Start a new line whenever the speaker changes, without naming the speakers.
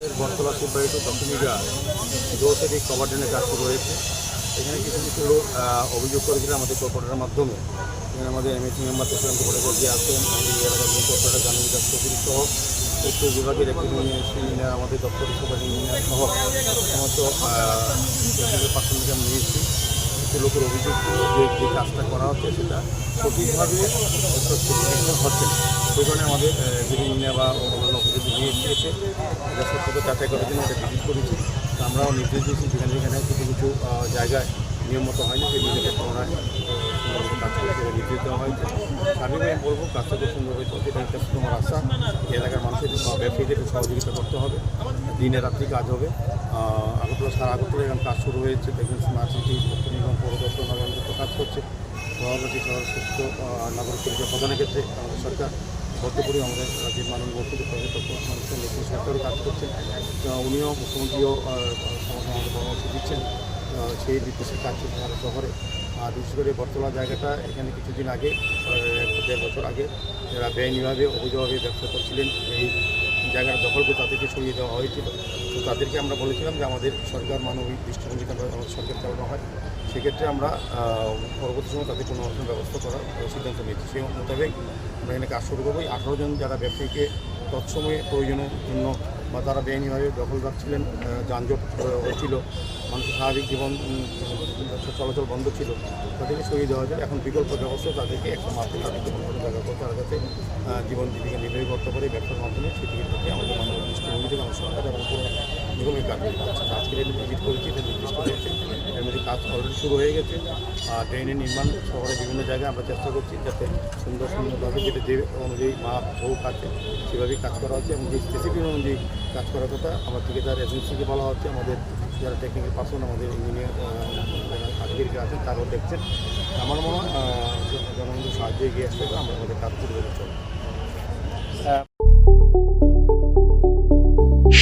বটতলা Shibbari to দক্ষিণিগা জোসেরি cover ড্রেনের কাজ শুরু হয়েছে। এখানে কিছু কিছু লোক অভিযোগ করেছিল আমাদের কর্পোরেটের মাধ্যমে। এখানে আমাদের এমএসি মেম্বার প্রেসিডেন্ট কর্পোরেটর যে আছেন আমাদের এলাকার কর্পোরেটর জানুন বিকাশ চৌধুরী সহ উত্তর বিভাগের একটি ইঞ্জিনিয়ার আমাদের দপ্তরের সুপার ইঞ্জিনিয়ার সহ সমস্ত পার্সন আমি নিয়েছি। কিছু লোকের অভিযোগ যে যে কাজটা করা হচ্ছে সেটা সঠিকভাবে হচ্ছে সেই কারণে আমাদের যিনি ইঞ্জিনিয়ার বা অন্যান্য অফিসে নিয়ে এসেছে এটা সত্যতা যাচাই করার জন্য এটা ভিজিট করেছি। আমরাও নির্দেশ দিয়েছি যেখানে যেখানে কিছু কিছু জায়গায় নিয়ম মতো হয়নি, সেই নিজেদের পুনরায় কাজ করে নির্দেশ দেওয়া আমি বলব, কাজটা সহযোগিতা করতে হবে। দিনে রাত্রি কাজ হবে। সারা এখন কাজ শুরু কাজ করছে। প্রদানের ক্ষেত্রে সরকার বদ্ধপরি আমাদের রাজ্যের মাননীয় মানুষের নেতৃত্বে সরকারও কাজ করছেন। উনিও মুখ্যমন্ত্রীও আমাদের পরামর্শ দিচ্ছেন। সেই নির্দেশে কাজ চলছে আমাদের শহরে। আর বিশেষ করে বর্তলা জায়গাটা এখানে কিছুদিন আগে এক দেড় বছর আগে, যারা বেআইনিভাবে অবৈধভাবে ব্যবসা করছিলেন, এই জায়গাটা দখল করে তাদেরকে সরিয়ে দেওয়া হয়েছিল। তো তাদেরকে আমরা বলেছিলাম যে আমাদের সরকার মানবিক দৃষ্টিভঙ্গিতে আমাদের সরকার চালানো হয়। সেক্ষেত্রে আমরা পরবর্তী সময় তাদের কোনো রকম ব্যবস্থা করার সিদ্ধান্ত নিয়েছি। সেই মোতাবেক আমরা এখানে কাজ শুরু করব। আঠারো জন যারা ব্যবসায়ীকে তৎসময়ে প্রয়োজনের জন্য বা তারা বেআইনিভাবে দখল রাখছিলেন যানজট আহ, হচ্ছিল মানুষের স্বাভাবিক জীবন চলাচল বন্ধ ছিল তাদেরকে সরিয়ে দেওয়া যায়। এখন বিকল্প ব্যবস্থা তাদেরকে একটা মাধ্যমে তাদেরকে কোনো জায়গা করে তারা যাতে জীবন জীবিকা নির্বাহ করতে পারে ব্যবসার মাধ্যমে সেদিকে থেকে আমাদের মানব দৃষ্টিভঙ্গি থেকে আমার সরকার এবং পুরো যাচ্ছে আজকের এটা ভিজিট করেছি নির্দিষ্ট হয়েছে এর কাজ অলরেডি শুরু হয়ে গেছে। আর ট্রেনের নির্মাণ শহরের বিভিন্ন জায়গায় আমরা চেষ্টা করছি যাতে সুন্দর সুন্দরভাবে যেটা যে অনুযায়ী মাপ হোক আছে, সেভাবেই কাজ করা হচ্ছে। এবং যে স্পেসিফিক অনুযায়ী কাজ করার কথা আমার ঠিকাদার এজেন্সিকে বলা হচ্ছে। আমাদের যারা টেকনিক্যাল পার্সন আমাদের ইঞ্জিনিয়ার যারা আছেন তারাও দেখছেন। আমার মনে হয় জনগণের সাহায্যে এগিয়ে আসতে আমরা আমাদের কাজ করে চলবে